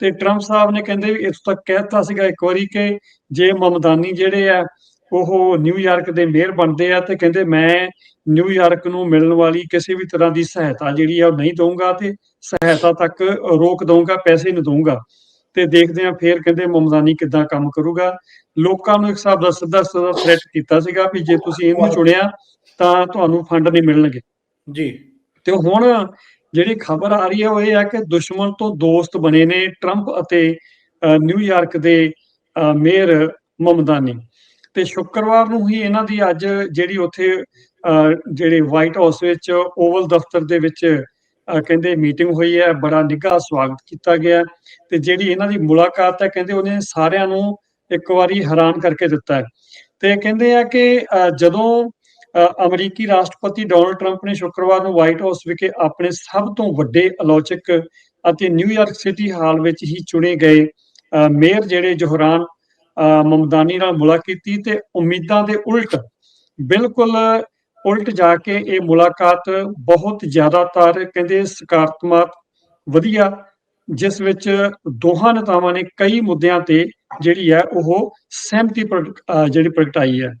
ਤੇ ਟਰੰਪ ਸਾਹਿਬ ਨੇ ਕਹਿੰਦੇ ਵੀ ਇਸ ਤੱਕ ਕਹਿਤਾ ਸੀਗਾ ਇੱਕ ਵਾਰੀ ਕਿ ਜੇ ਮਮਦਾਨੀ ਜਿਹੜੇ ਆ, ਉਹ ਨਿਊਯਾਰਕ ਦੇ ਮੇਅਰ ਬਣਦੇ ਆ ਤੇ ਕਹਿੰਦੇ ਮੈਂ ਨਿਊਯਾਰਕ ਨੂੰ ਮਿਲਣ ਵਾਲੀ ਕਿਸੇ ਵੀ ਤਰ੍ਹਾਂ ਦੀ ਸਹਾਇਤਾ ਜਿਹੜੀ ਆ ਉਹ ਨਹੀਂ ਦਊਂਗਾ ਤੇ ਸਹਾਇਤਾ ਤੱਕ ਰੋਕ ਦਊਂਗਾ, ਪੈਸੇ ਨਹੀਂ ਦਊਂਗਾ। ਤੇ ਦੇਖਦੇ ਆ ਫੇਰ ਕਹਿੰਦੇ ਮਮਦਾਨੀ ਕਿੱਦਾਂ ਕੰਮ ਕਰੂਗਾ। ਲੋਕਾਂ ਨੂੰ ਇੱਕ ਹਿਸਾਬ ਦਾ ਸਿੱਧਾ ਸਿੱਧਾ ਥ੍ਰੈਟ ਕੀਤਾ ਸੀਗਾ ਵੀ ਜੇ ਤੁਸੀਂ ਇਹਨੂੰ ਚੁਣਿਆ ਤਾਂ ਤੁਹਾਨੂੰ ਫੰਡ ਨਹੀਂ ਮਿਲਣਗੇ। ਜੀ। ਤੇ ਹੁਣ ਜਿਹੜੀ ਖਬਰ ਆ ਰਹੀ ਹੈ ਉਹ ਇਹ ਹੈ ਕਿ ਦੁਸ਼ਮਣ ਤੋਂ ਦੋਸਤ ਬਣੇ ਨੇ ਟਰੰਪ ਅਤੇ ਨਿਊਯਾਰਕ ਦੇ ਮੇਅਰ ਮਮਦਾਨੀ। ਤੇ ਸ਼ੁੱਕਰਵਾਰ ਨੂੰ ਹੀ ਇਹਨਾਂ ਦੀ ਅੱਜ ਜਿਹੜੀ ਉੱਥੇ ਜਿਹੜੇ ਵਾਈਟ ਹਾਊਸ ਵਿੱਚ ਓਵਲ ਦਫ਼ਤਰ ਦੇ ਵਿੱਚ ਕਹਿੰਦੇ ਮੀਟਿੰਗ ਹੋਈ ਹੈ ਬੜਾ ਨਿੱਘਾ ਸਵਾਗਤ ਕੀਤਾ ਗਿਆ। ਤੇ ਜਿਹੜੀ ਇਹਨਾਂ ਦੀ ਮੁਲਾਕਾਤ ਹੈ ਕਹਿੰਦੇ ਉਹਨੇ ਸਾਰਿਆਂ ਨੂੰ ਇੱਕ ਵਾਰੀ ਹੈਰਾਨ ਕਰਕੇ ਦਿੱਤਾ ਹੈ। ਤੇ ਕਹਿੰਦੇ ਆ ਕਿ ਅ, ਜਦੋਂ ਅਮਰੀਕੀ ਰਾਸ਼ਟਰਪਤੀ ਡੋਨਲਡ ਟਰੰਪ ਨੇ ਸ਼ੁੱਕਰਵਾਰ ਨੂੰ ਵਾਈਟ ਹਾਊਸ ਵਿਖੇ ਆਪਣੇ ਸਭ ਤੋਂ ਵੱਡੇ ਆਲੋਚਕ ਅਤੇ ਨਿਊਯਾਰਕ ਸਿਟੀ ਹਾਲ ਵਿੱਚ ਹੀ ਚੁਣੇ ਗਏ ਮੇਅਰ ਜਿਹੜੇ ਜੋਹਰਾਨ ਮਮਦਾਨੀ ਨਾਲ ਮੁਲਾਕਾਤ ਕੀਤੀ ਤੇ ਉਮੀਦਾਂ ਦੇ ਉਲਟ, ਬਿਲਕੁਲ ਉਲਟ ਜਾ ਕੇ ਇਹ ਮੁਲਾਕਾਤ ਬਹੁਤ ਜ਼ਿਆਦਾਤਰ ਕਹਿੰਦੇ ਸਕਾਰਾਤਮਕ ਵਧੀਆ, ਜਿਸ ਵਿੱਚ ਦੋਹਾਂ ਨੇਤਾਵਾਂ ਨੇ ਕਈ ਮੁੱਦਿਆਂ ਤੇ ਜਿਹੜੀ ਹੈ ਉਹ ਸਹਿਮਤੀ ਪ੍ਰਗਟ- ਜਿਹੜੀ ਪ੍ਰਗਟਾਈ ਹੈ।